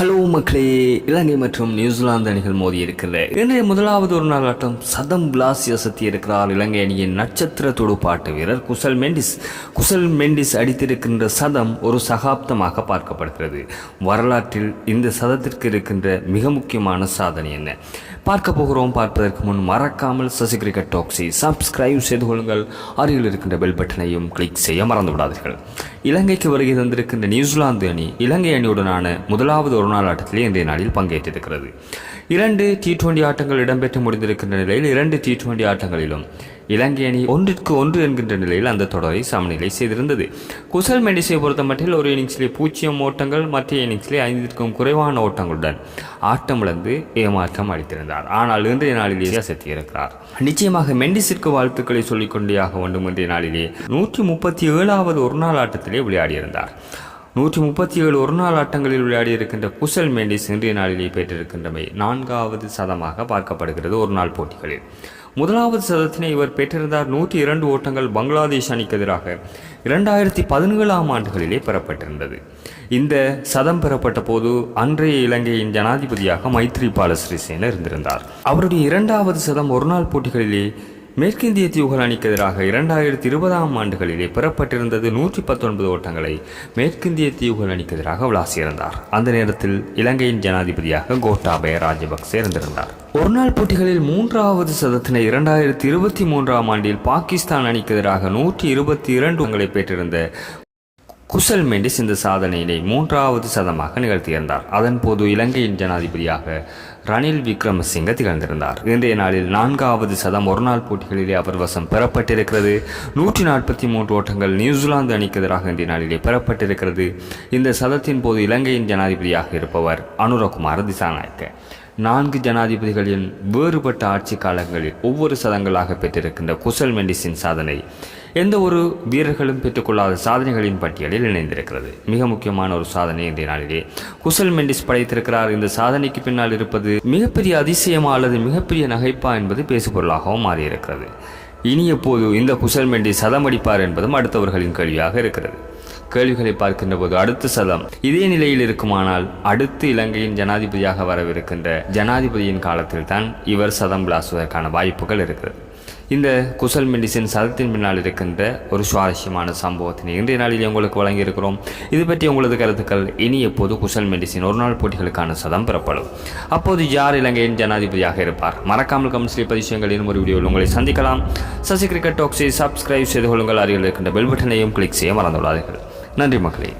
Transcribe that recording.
Hello மக்களே. இலங்கை மற்றும் New Zealand அணிகள் மோதி இருக்கிறது. இன்றைய முதலாவது ஒரு நாள் ஆட்டம் சதம் பிளாசி அசத்தி இருக்கிறார் இலங்கை அணியின் நட்சத்திர துடுப்பாட்ட வீரர் குசல் மெண்டிஸ். குசல் மெண்டிஸ் அடித்திருக்கின்ற சதம் ஒரு சகாப்தமாக பார்க்கப்படுகிறது. வரலாற்றில் இந்த சதத்திற்கு இருக்கின்ற மிக முக்கியமான சாதனை என்ன? பார்க்க போகிறோம் பார்ப்பதற்கு முன் மறக்காமல் சசி கிரிக்கெட் டாக்ஸை சப்ஸ்கிரைப் செய்து கொள்ளுங்கள். அருகில் இருக்கின்ற பெல் பட்டனையும் கிளிக் செய்ய மறந்து விடாதீர்கள். இலங்கைக்கு வருகை தந்திருக்கின்ற நியூசிலாந்து அணி இலங்கை அணியுடனான முதலாவது ஒரு நாள் ஆட்டத்திலே இன்றைய நாளில் பங்கேற்றிருக்கிறது. இரண்டு டி டுவெண்டி ஆட்டங்கள் இடம்பெற்று முடிந்திருக்கின்ற நிலையில் இரண்டு டி டுவெண்டி ஆட்டங்களிலும் இலங்கை அணி ஒன்றிற்கு ஒன்று என்கின்ற நிலையில் அந்த தொடரை சமநிலை செய்திருந்தது. குசல் மெண்டிஸை பொறுத்த மட்டில் ஒரு இன்னிங்ஸிலே பூஜ்ஜியம் ஓட்டங்கள் மற்ற இன்னிங்ஸிலே ஐந்திற்கும் குறைவான ஓட்டங்களுடன் ஆட்டமிழந்து ஏமாற்றம் அளித்திருந்தார். ஆனால் இன்றைய நாளிலேயே அசத்தியிருக்கிறார் நிச்சயமாக மெண்டிஸிற்கு வாழ்த்துக்களை சொல்லிக்கொண்டேயாக வேண்டும் இன்றைய நாளிலே. நூற்றி முப்பத்தி ஏழாவது ஒரு நாள் ஆட்டத்திலே விளையாடியிருந்தார். நூற்றி முப்பத்தி ஏழு ஒரு நாள் ஆட்டங்களில் விளையாடி இருக்கின்ற குசல் மெண்டிஸ் இன்றைய நாளிலே பெற்றிருக்கின்றமை நான்காவது சதமாக பார்க்கப்படுகிறது ஒரு நாள் போட்டிகளில். முதலாவது சதத்தினை இவர் பெற்றிருந்தார். நூற்றி இரண்டு ஓட்டங்கள் பங்களாதேஷ் அணிக்கு எதிராக. இரண்டாயிரத்தி பதினேழாம் ஆண்டுகளிலே பெறப்பட்டிருந்தது. இந்த சதம் பெறப்பட்ட போது அன்றைய இலங்கையின் ஜனாதிபதியாக மைத்ரிபால சிறிசேன இருந்திருந்தார். அவருடைய இரண்டாவது சதம் ஒருநாள் போட்டிகளிலே மேற்கிந்திய தீவுகள் அணிக்கு எதிராக இரண்டாயிரத்தி இருபதாம் ஆண்டுகளிலே பெறப்பட்டிருந்தது நூற்றி பத்தொன்பது ஓட்டங்களை மேற்கிந்திய தீவுகள் அணிக்கு எதிராக விளாசியிருந்தார். அந்த நேரத்தில் இலங்கையின் ஜனாதிபதியாக கோட்டாபய ராஜபக்சே இருந்திருந்தார். ஒருநாள் போட்டிகளில் மூன்றாவது சதத்தினை இரண்டாயிரத்தி இருபத்தி மூன்றாம் ஆண்டில் பாகிஸ்தான் அணிக்கு எதிராக நூற்றி இருபத்தி இரண்டு உங்களை பெற்றிருந்த குசல் மெண்டிஸ் இந்த சாதனையினை மூன்றாவது சதமாக நிகழ்த்தியிருந்தார். அதன்போது இலங்கையின் ஜனாதிபதியாக ரணில் விக்ரமசிங்க திகழ்ந்திருந்தார். இன்றைய நாளில் நான்காவது சதம் ஒருநாள் போட்டிகளிலே அவர் வசம் பெறப்பட்டிருக்கிறது. நூற்றி நாற்பத்தி மூன்று ஓட்டங்கள் நியூசிலாந்து அணிக்கு எதிராக இன்றைய நாளிலே பெறப்பட்டிருக்கிறது. இந்த சதத்தின் போது இலங்கையின் ஜனாதிபதியாக இருப்பவர் அனுரகுமார் திசாநாயக்க. நான்கு ஜனாதிபதிகளின் வேறுபட்ட ஆட்சி காலங்களில் ஒவ்வொரு சதங்களாக பெற்றிருக்கின்ற குசல் மெண்டிஸின் சாதனை எந்த ஒரு வீரர்களும் பெற்றுக்கொள்ளாத சாதனைகளின் பட்டியலில் இணைந்திருக்கிறது. மிக முக்கியமான ஒரு சாதனை இன்றைய நாளிலே. குசல் மெண்டிஸ் படைத்திருக்கிறார். இந்த சாதனைக்கு பின்னால் இருப்பது மிகப்பெரிய அதிசயமா அல்லது மிகப்பெரிய நகைப்பா என்பது பேசுபொருளாகவும் மாறியிருக்கிறது. இனி எப்போது இந்த குசல் மெண்டிஸ் சதமடிப்பார் என்பதும் அடுத்தவர்களின் கேள்வியாக இருக்கிறது. கேள்விகளை பார்க்கின்ற போது அடுத்த சதம். இதே நிலையில் இருக்குமானால் அடுத்து இலங்கையின் ஜனாதிபதியாக வரவிருக்கின்ற ஜனாதிபதியின் காலத்தில் தான் இவர் சதம் விளாசுவதற்கான வாய்ப்புகள் இருக்கிறது. இந்த குசல் மெடிசின் சதத்தின் பின்னால் இருக்கின்ற ஒரு சுவாரஸ்யமான சம்பவத்தினை இன்றைய நாளில் உங்களுக்கு வழங்கியிருக்கிறோம். இது பற்றி உங்களது கருத்துக்கள் இனி எப்போது குசல் மெடிசின் ஒரு நாள் போட்டிகளுக்கான சதம் பெறப்படும். அப்போது யார் இலங்கையின் ஜனாதிபதியாக இருப்பார். மறக்காமல் கமெண்ட்ஸில் பதிவுகள் இன்னும் ஒரு வீடியோவில் உங்களை சந்திக்கலாம். சசி கிரிக்கெட் டாக்ஸை சப்ஸ்கிரைப் செய்து கொள்ளுங்கள். அருகில் இருக்கின்ற பெல் பட்டனையும் கிளிக் செய்ய மறந்துவிடாதீர்கள். நன்றி மக்களே.